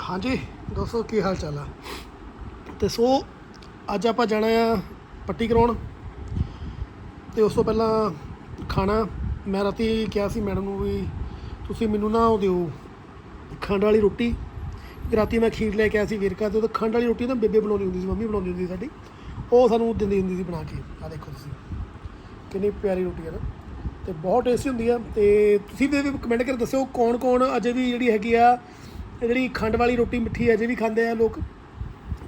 ਹਾਂਜੀ ਦੋਸਤੋ ਕੀ ਹਾਲ ਚਾਲ ਆ? ਤੇ ਸੋ, ਅੱਜ ਆਪਾਂ ਜਾਣਾ ਆ ਪੱਟੀ ਕਰਾਉਣ। ਤੇ ਉਸ ਤੋਂ ਪਹਿਲਾਂ ਖਾਣਾ, ਮੈਂ ਰਾਤੀ ਕਿਹਾ ਸੀ ਮੈਡਮ ਨੂੰ ਵੀ ਤੁਸੀਂ ਮੈਨੂੰ ਨਾ ਉਹ ਦਿਓ, ਖੰਡ ਵਾਲੀ ਰੋਟੀ। ਰਾਤੀ ਮੈਂ ਖੀਰ ਲੈ ਕੇ ਆਇਆ ਸੀ ਵੇਰਕਾ ਤੇ ਉਹ ਖੰਡ ਵਾਲੀ ਰੋਟੀ ਨਾ ਬੇਬੇ ਬਣਾਉਂਦੀ ਹੁੰਦੀ ਸੀ, ਮੰਮੀ ਬਣਾਉਂਦੀ ਹੁੰਦੀ ਸੀ ਸਾਡੀ। ਉਹ ਸਾਨੂੰ ਦਿੰਦੀ ਹੁੰਦੀ ਸੀ ਬਣਾ ਕੇ। ਆ ਦੇਖੋ ਤੁਸੀਂ, ਕਿੰਨੀ ਪਿਆਰੀ ਰੋਟੀ ਹੈ ਨਾ। ਤੇ ਬਹੁਤ ਟੇਸਟੀ ਹੁੰਦੀ ਆ। ਤੇ ਤੁਸੀਂ ਵੀ ਕਮੈਂਟ ਕਰਕੇ ਦੱਸਿਓ ਕੌਣ ਕੌਣ ਅਜੇ ਵੀ ਜਿਹੜੀ ਹੈਗੀ ਆ ਜਿਹੜੀ ਖੰਡ ਵਾਲੀ ਰੋਟੀ ਮਿੱਠੀ ਅਜੇ ਵੀ ਖਾਂਦੇ ਆ ਲੋਕ।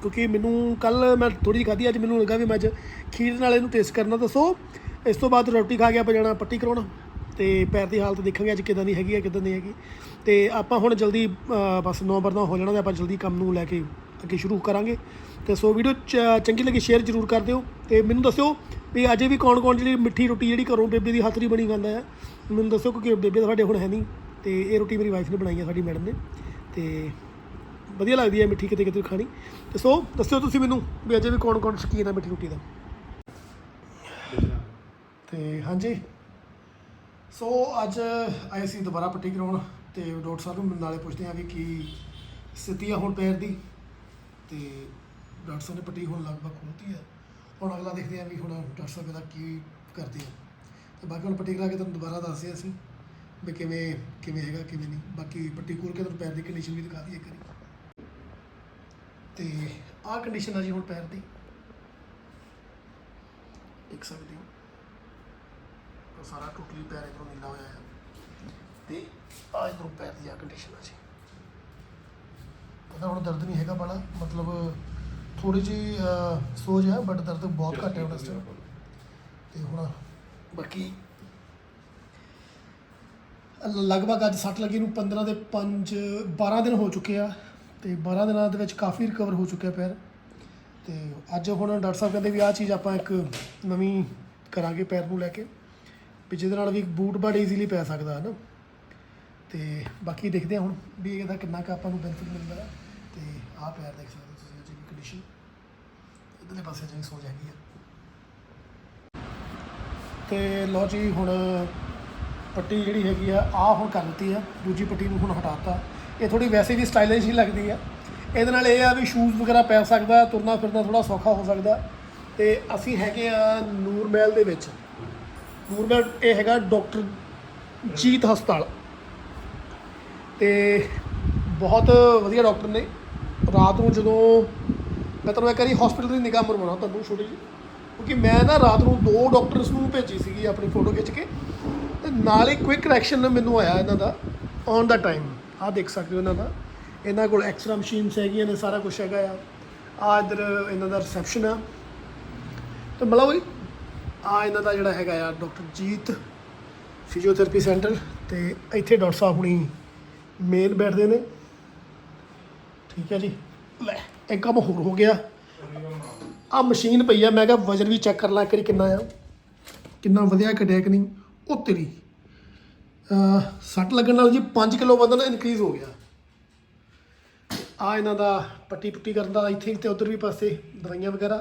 ਕਿਉਂਕਿ ਮੈਨੂੰ ਕੱਲ ਮੈਂ ਥੋੜੀ ਜਿਹੀ ਖਾਧੀ, ਅੱਜ ਮੈਨੂੰ ਲੱਗਾ ਵੀ ਮੈਂ ਅੱਜ ਖੀਰ ਨਾਲ ਇਹਨੂੰ ਟੇਸਟ ਕਰਨਾ। ਦੱਸੋ, ਇਸ ਤੋਂ ਬਾਅਦ ਰੋਟੀ ਖਾ ਕੇ ਆਪਾਂ ਜਾਣਾ ਪੱਟੀ ਕਰਾਉਣਾ। ਤੇ ਪੈਰ ਦੀ ਹਾਲਤ ਦੇਖਾਂਗੇ ਅੱਜ ਕਿਦਾਂ ਦੀ ਹੈਗੀ ਹੈ, ਕਿਦਾਂ ਦੀ ਹੈਗੀ। ਤੇ ਆਪਾਂ ਹੁਣ ਜਲਦੀ ਬਸ ਨੌ ਬਰਨਾ ਹੋ ਜਾਣਾ ਤੇ ਆਪਾਂ ਜਲਦੀ ਕੰਮ ਨੂੰ ਲੈ ਕੇ ਅੱਗੇ ਸ਼ੁਰੂ ਕਰਾਂਗੇ। ਤੇ ਸੋ ਵੀਡੀਓ ਚੰਗੀ ਲੱਗੀ ਸ਼ੇਅਰ ਜ਼ਰੂਰ ਕਰ ਦਿਓ। ਤੇ ਮੈਨੂੰ ਦੱਸਿਓ ਵੀ ਅਜੇ ਵੀ ਕੌਣ ਕੌਣ ਜਿਹੜੀ ਮਿੱਠੀ ਰੋਟੀ ਜਿਹੜੀ ਘਰੋਂ ਬੇਬੇ ਦੀ ਹੱਥ ਦੀ ਬਣੀ ਖਾਂਦਾ ਹੈ। ਮੈਨੂੰ ਦੱਸਿਓ ਕਿਉਂਕਿ ਬੇਬੇ ਤਾਂ ਸਾਡੇ ਹੁਣ ਹੈ ਨਹੀਂ। ਤੇ ਇਹ ਰੋਟੀ ਮੇਰੀ ਵਾਈਫ ਨੇ ਬਣਾਈ ਹੈ ਸਾਡੀ ਮੈਡਮ ਨੇ। ਤੇ ਵਧੀਆ ਲੱਗਦੀ ਹੈ ਮਿੱਠੀ ਕਿਤੇ ਕਿਤੇ ਖਾਣੀ। ਤੇ ਸੋ, ਦੱਸਿਓ ਤੁਸੀਂ ਮੈਨੂੰ ਵੀ ਅਜੇ ਵੀ ਕੌਣ ਕੌਣ ਸ਼ੌਕੀਨ ਹੈ ਮਿੱਠੀ ਰੋਟੀ ਦਾ? ਤੇ ਹਾਂਜੀ। ਸੋ, ਅੱਜ ਆਏ ਸੀ ਦੁਬਾਰਾ ਪੱਟੀ ਕਰਾਉਣ ਤੇ ਡਾਕਟਰ ਸਾਹਿਬ ਨੂੰ ਮਿਲਣ ਵਾਲੇ ਪੁੱਛਦੇ ਆ ਵੀ ਕੀ ਸਥਿਤੀ ਆ ਹੁਣ ਪੈਰ ਦੀ। ਤੇ ਡਾਕਟਰ ਸਾਹਿਬ ਨੇ ਪੱਟੀ ਹੁਣ ਲਗਭਗ ਖੋਲਤੀ ਹੈ ਹੁਣ ਅਗਲਾ ਦੇਖਦੇ ਆ ਵੀ ਹੁਣ ਡਾਕਟਰ ਸਾਹਿਬ ਇਹਦਾ ਕੀ ਕਰਦੇ ਆ। ਤੇ ਬਾਕੀ ਹੁਣ ਪੱਟੀ ਕਰਾ ਕੇ ਤੁਹਾਨੂੰ ਦੁਬਾਰਾ ਦੱਸਦੇ ਅਸੀਂ। ਵੀ ਕਿਵੇਂ ਕਿਵੇਂ ਹੈਗਾ ਕਿਵੇਂ ਨਹੀਂ। ਬਾਕੀ ਪੱਟੀ ਖੋਲ ਕੇ ਤੁਹਾਨੂੰ ਪੈਰ ਦੀ ਕੰਡੀਸ਼ਨ ਵੀ ਦਿਖਾ ਦਈਏ ਕਰੀ ਤੇ ਆਹ ਕੰਡੀਸ਼ਨ ਆ ਜੀ ਹੁਣ ਪੈਰ ਦੀ। ਦੇਖ ਸਕਦੇ ਹੋ ਤਾਂ ਸਾਰਾ ਟੋਟਲੀ ਪੈਰ ਇਧਰੋਂ ਨੀਲਾ ਹੋਇਆ ਹੈ ਤੇ ਆ ਇਧਰੋਂ ਪੈਰ ਦੀ ਆ ਕੰਡੀਸ਼ਨ ਆ ਜੀ। ਉਹਦਾ ਹੁਣ ਦਰਦ ਨਹੀਂ ਹੈਗਾ ਬੜਾ ਮਤਲਬ ਥੋੜੀ ਜੀ ਸੋਜ ਹੈ ਬਟ ਦਰਦ ਬਹੁਤ ਘੱਟ ਹੈ ਹੁਣ ਇਸ। ਤੇ ਹੁਣ ਬਾਕੀ ਲਗਭਗ ਅੱਜ ਸੱਟ ਲੱਗੇ ਨੂੰ 15 ਦੇ 5 12 ਦਿਨ ਹੋ ਚੁੱਕੇ ਆ ਤੇ 12 ਦਿਨਾਂ ਦੇ ਵਿੱਚ ਕਾਫੀ ਰਿਕਵਰ ਹੋ ਚੁੱਕਿਆ ਪੈਰ ਤੇ ਅੱਜ ਹੁਣ ਡਾਕਟਰ ਸਾਹਿਬ ਕਹਿੰਦੇ ਵੀ ਆਹ ਚੀਜ਼ ਆਪਾਂ ਇੱਕ ਨਵੀਂ ਕਰਾਂਗੇ ਪੈਰ ਨੂੰ ਲੈ ਕੇ, ਵੀ ਜਿਹਦੇ ਨਾਲ ਵੀ ਬੂਟ ਬੜ ਈਜ਼ੀਲੀ ਪੈ ਸਕਦਾ ਹੈ ਨਾ ਤੇ ਬਾਕੀ ਦੇਖਦੇ ਹਾਂ ਹੁਣ ਵੀ ਇਹਦਾ ਕਿੰਨਾ ਕੁ ਆਪਾਂ ਨੂੰ ਬੈਨੀਫਿਟ ਮਿਲਦਾ ਹੈ। ਤੇ ਆਹ ਪੈਰ ਦੇਖ ਸਕਦੇ ਤੁਸੀਂ ਅਜੇ ਕੰਡੀਸ਼ਨ ਇਧਰਲੇ ਪਾਸੇ ਜਿਹੜੀ ਸੋਜ ਹੈਗੀ ਆ। ਤੇ ਲੋ ਜੀ, ਹੁਣ ਪੱਟੀ ਜਿਹੜੀ ਹੈਗੀ ਆ, ਆਹ ਹੁਣ ਕਰ ਦਿੱਤੀ ਆ, ਦੂਜੀ ਪੱਟੀ ਨੂੰ ਹੁਣ ਹਟਾਤਾ। ਇਹ ਥੋੜੀ ਵੈਸੇ ਵੀ ਸਟਾਈਲਿਸ਼ ਹੀ ਲੱਗਦੀ ਆ। ਇਹਦੇ ਨਾਲ ਇਹ ਆ ਵੀ ਸ਼ੂਜ਼ ਵਗੈਰਾ ਪੈ ਸਕਦਾ, ਤੁਰਨਾ ਫਿਰਨਾ ਥੋੜਾ ਸੌਖਾ ਹੋ ਸਕਦਾ। ਤੇ ਅਸੀਂ ਹੈਗੇ ਆ ਨੂਰਮਹਿਲ ਦੇ ਵਿੱਚ। ਨੂਰਮਹਿਲ ਇਹ ਹੈਗਾ ਡਾਕਟਰ ਜੀਤ ਹਸਪਤਾਲ। ਤੇ ਬਹੁਤ ਵਧੀਆ ਡਾਕਟਰ ਨੇ। ਰਾਤ ਨੂੰ ਜਦੋਂ ਮੈਂ ਤੁਹਾਨੂੰ ਇੱਕ ਵਾਰੀ ਹਸਪੀਟਲ ਦੀ ਨਿਗਾਹ ਮਰਵਾਉਣਾ ਤੁਹਾਨੂੰ, ਛੋਟੀ ਜਿਹੀ। ਕਿਉਂਕਿ ਮੈਂ ਨਾ ਰਾਤ ਨੂੰ ਦੋ ਡਾਕਟਰਸ ਨੂੰ ਭੇਜੀ ਸੀਗੀ ਆਪਣੀ ਫੋਟੋ ਖਿੱਚ ਕੇ। ਨਾਲ ਹੀ ਕੁਇਕ ਰੈਕਸ਼ਨ ਮੈਨੂੰ ਆਇਆ ਇਹਨਾਂ ਦਾ ਔਨ ਦਾ ਟਾਈਮ ਆਹ ਦੇਖ ਸਕਦੇ ਹੋ ਇਹਨਾਂ ਦਾ। ਇਹਨਾਂ ਕੋਲ ਐਕਸਰਾ ਮਸ਼ੀਨਸ ਹੈਗੀਆਂ ਨੇ, ਸਾਰਾ ਕੁਝ ਹੈਗਾ ਆ। ਆ ਇਧਰ ਇਹਨਾਂ ਦਾ ਰਿਸੈਪਸ਼ਨ ਆ। ਤੇ ਮਤਲਬ ਆ ਇਹਨਾਂ ਦਾ ਜਿਹੜਾ ਹੈਗਾ ਆ ਡਾਕਟਰ ਜੀਤ ਫਿਜ਼ੀਓਥੈਰੇਪੀ ਸੈਂਟਰ ਤੇ ਇੱਥੇ ਡਾਕਟਰ ਸਾਹਿਬ ਹੁਣੀ ਮੇਨ ਬੈਠਦੇ ਨੇ। ਠੀਕ ਹੈ ਜੀ। ਲੈ, ਇੱਕ ਕੰਮ ਹੋਰ ਹੋ ਗਿਆ। ਆ ਮਸ਼ੀਨ ਪਈ ਆ, ਮੈਂ ਕਿਹਾ ਵਜਨ ਵੀ ਚੈੱਕ ਕਰ ਲਾਂ ਕਰੀ ਕਿੰਨਾ ਆ। ਕਿੰਨਾ ਵਧੀਆ ਕੱਢਿਆ ਕਿ ਨਹੀਂ, ਉਹ ਤੇਰੀ। ਸੱਟ ਲੱਗਣ ਨਾਲ ਜੀ 5 ਕਿਲੋ ਵਜ਼ਨ ਇਨਕਰੀਜ਼ ਹੋ ਗਿਆ। ਆ ਇਹਨਾਂ ਦਾ ਪੱਟੀ ਪੁੱਟੀ ਕਰਨ ਦਾ ਆਈ ਥਿੰਕ ਤੇ ਉਧਰ ਵੀ ਪਾਸੇ ਦਵਾਈਆਂ ਵਗੈਰਾ।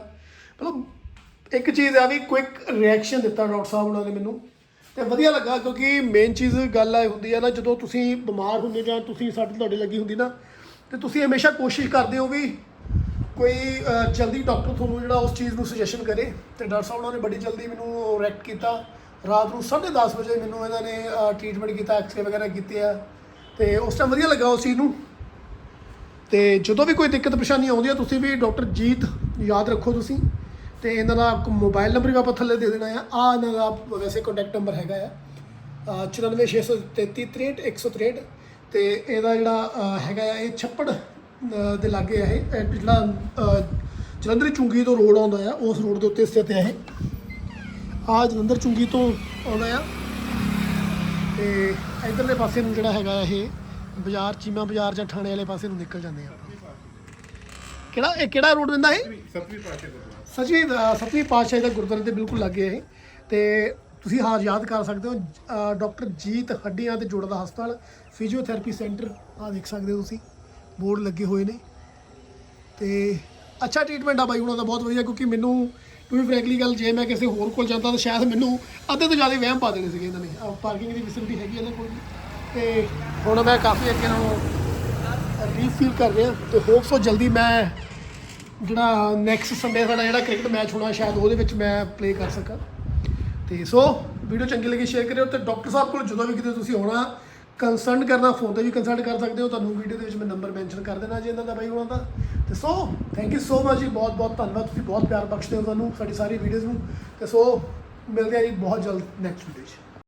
ਮਤਲਬ ਇੱਕ ਚੀਜ਼ ਆ ਵੀ ਕੁਇਕ ਰਿਐਕਸ਼ਨ ਦਿੱਤਾ ਡਾਕਟਰ ਸਾਹਿਬ ਉਹਨਾਂ ਨੇ ਮੈਨੂੰ। ਤੇ ਵਧੀਆ ਲੱਗਾ ਕਿਉਂਕਿ ਮੇਨ ਚੀਜ਼ ਗੱਲ ਆ ਹੁੰਦੀ ਆ ਨਾ, ਜਦੋਂ ਤੁਸੀਂ ਬਿਮਾਰ ਹੁੰਦੇ ਜਾਂ ਤੁਸੀਂ ਸੱਟ ਤੁਹਾਡੇ ਲੱਗੀ ਹੁੰਦੀ ਨਾ, ਤੇ ਤੁਸੀਂ ਹਮੇਸ਼ਾ ਕੋਸ਼ਿਸ਼ ਕਰਦੇ ਹੋ ਵੀ ਕੋਈ ਜਲਦੀ ਡਾਕਟਰ ਤੁਹਾਨੂੰ ਜਿਹੜਾ ਉਸ ਚੀਜ਼ ਨੂੰ ਸੁਜੈਸ਼ਨ ਕਰੇ। ਤੇ ਡਾਕਟਰ ਸਾਹਿਬ ਉਹਨਾਂ ਨੇ ਬੜੀ ਜਲਦੀ ਮੈਨੂੰ ਰੈਕਟ ਕੀਤਾ। ਰਾਤ ਨੂੰ 10:30 ਵਜੇ ਮੈਨੂੰ ਇਹਨਾਂ ਨੇ ਟ੍ਰੀਟਮੈਂਟ ਕੀਤਾ ਐਕਸਰੇ ਵਗੈਰਾ ਕੀਤੇ ਆ। ਤੇ ਉਸ ਟਾਈਮ ਵਧੀਆ ਲੱਗਾ ਉਸ ਚੀਜ਼ ਨੂੰ। ਤੇ ਜਦੋਂ ਵੀ ਕੋਈ ਦਿੱਕਤ ਪਰੇਸ਼ਾਨੀ ਆਉਂਦੀ ਆ, ਤੁਸੀਂ ਵੀ ਡਾਕਟਰ ਜੀਤ ਯਾਦ ਰੱਖੋ ਤੁਸੀਂ। ਤੇ ਇਹਨਾਂ ਦਾ ਮੋਬਾਈਲ ਨੰਬਰ ਵੀ ਆਪਾਂ ਥੱਲੇ ਦੇ ਦੇਣਾ ਆ। ਆ ਇਹਨਾਂ ਦਾ ਵੈਸੇ ਕੰਟੈਕਟ ਨੰਬਰ ਹੈਗਾ ਆ। ਅਹ 9463363163 ਤੇ ਇਹਦਾ ਜਿਹੜਾ ਹੈਗਾ ਆ, ਇਹ ਛੱਪੜ ਦੇ ਲਾਗੇ ਆ ਇਹ। ਜਿਹੜਾ ਜਲੰਧਰ ਚੁੰਗੀ ਤੋਂ ਰੋਡ ਆਉਂਦਾ ਆ, ਉਸ ਰੋਡ ਦੇ ਉੱਤੇ ਸਥਿਤ ਹੈ ਇਹ। ਆ ਜਲੰਧਰ ਚੁੰਗੀ ਤੋਂ ਆਉਂਦਾ ਆ। ਤੇ ਇਧਰਲੇ ਪਾਸੇ ਨੂੰ ਜਿਹੜਾ ਹੈਗਾ ਇਹ ਬਾਜ਼ਾਰ ਚੀਮਾ ਬਾਜ਼ਾਰ ਜਾਂ ਥਾਣੇ ਵਾਲੇ ਪਾਸੇ ਨੂੰ ਨਿਕਲ ਜਾਂਦੇ ਆ ਕਿਹੜਾ ਇਹ ਕਿਹੜਾ ਰੋਡ ਪੈਂਦਾ ਇਹ? ਸਤਵੀਂ ਪਾਸ਼ਾ ਸੱਚੀ ਸੱਤਵੀਂ ਪਾਤਸ਼ਾਹੀ ਦਾ ਗੁਰਦੁਆਰੇ ਦੇ ਬਿਲਕੁਲ ਲੱਗੇ ਇਹ। ਤੇ ਤੁਸੀਂ ਹਾਂ ਯਾਦ ਕਰ ਸਕਦੇ ਹੋ ਡਾਕਟਰ ਜੀਤ ਹੱਡੀਆਂ ਤੇ ਜੋੜਾਂ ਦਾ ਹਸਪਤਾਲ ਫਿਜ਼ੀਓਥੈਰੇਪੀ ਸੈਂਟਰ ਆ ਦੇਖ ਸਕਦੇ ਹੋ ਤੁਸੀਂ। ਬੋਰਡ ਲੱਗੇ ਹੋਏ ਨੇ। ਤੇ ਅੱਛਾ ਟ੍ਰੀਟਮੈਂਟ ਆ ਬਾਈ ਉਹਨਾਂ ਦਾ ਬਹੁਤ ਵਧੀਆ ਕਿਉਂਕਿ ਮੈਨੂੰ ਟੂ ਵੀ ਫ੍ਰੈਂਕਲੀ ਗੱਲ, ਜੇ ਮੈਂ ਕਿਸੇ ਹੋਰ ਕੋਲ ਜਾਂਦਾ ਤਾਂ ਸ਼ਾਇਦ ਮੈਨੂੰ ਅੱਧੇ ਤੋਂ ਜ਼ਿਆਦਾ ਵਹਿਮ ਪਾ ਦੇਣੇ ਸੀਗੇ ਇਹਨਾਂ ਨੇ। ਪਾਰਕਿੰਗ ਦੀ ਫੈਸਿਲਿਟੀ ਹੈਗੀ ਇਹਨਾਂ ਕੋਲ। ਵੀ। ਤੇ ਹੁਣ ਮੈਂ ਕਾਫੀ ਅੱਗੇ ਨਾਲੋਂ ਰਿਲੀਫ ਫੀਲ ਕਰ ਰਿਹਾ। ਹਾਂ ਤੇ ਹੋਪ ਸੋ ਜਲਦੀ ਮੈਂ ਜਿਹੜਾ ਨੈਕਸਟ ਸੰਡੇ ਸਾਡਾ ਜਿਹੜਾ ਕ੍ਰਿਕਟ ਮੈਚ ਹੋਣਾ, ਸ਼ਾਇਦ ਉਹਦੇ ਵਿੱਚ ਮੈਂ ਪਲੇ ਕਰ ਸਕਾਂ। ਤੇ ਸੋ ਵੀਡੀਓ ਚੰਗੀ ਲੱਗੀ ਸ਼ੇਅਰ ਕਰਿਓ। ਤੇ ਡਾਕਟਰ ਸਾਹਿਬ ਕੋਲ ਜਦੋਂ ਵੀ ਕਿਤੇ ਤੁਸੀਂ ਆਉਣਾ ਕੰਸਲਟ ਕਰਨਾ ਫੋਨ ਤੇ ਵੀ ਕੰਸਲਟ ਕਰ ਸਕਦੇ ਹੋ। ਤੁਹਾਨੂੰ ਵੀਡੀਓ ਦੇ ਵਿੱਚ ਮੈਂ ਨੰਬਰ ਮੈਂਸ਼ਨ ਕਰ ਦੇਣਾ ਜੀ ਇਹਨਾਂ ਦਾ ਬਾਈ ਉਹਨਾਂ ਦਾ। ਤੇ so thank you so much ਜੀ। ਬਹੁਤ ਬਹੁਤ ਧੰਨਵਾਦ। ਤੁਸੀਂ ਬਹੁਤ ਪਿਆਰ ਬਖਸ਼ਦੇ ਹੋ ਤੁਹਾਨੂੰ ਸਾਡੀ ਸਾਰੀ ਵੀਡੀਓਜ਼ ਨੂੰ। ਤੇ ਸੋ ਮਿਲਦੇ ਆ ਜੀ ਬਹੁਤ ਜਲਦ ਨੈਕਸਟ ਵੀਡੀਓ 'ਚ।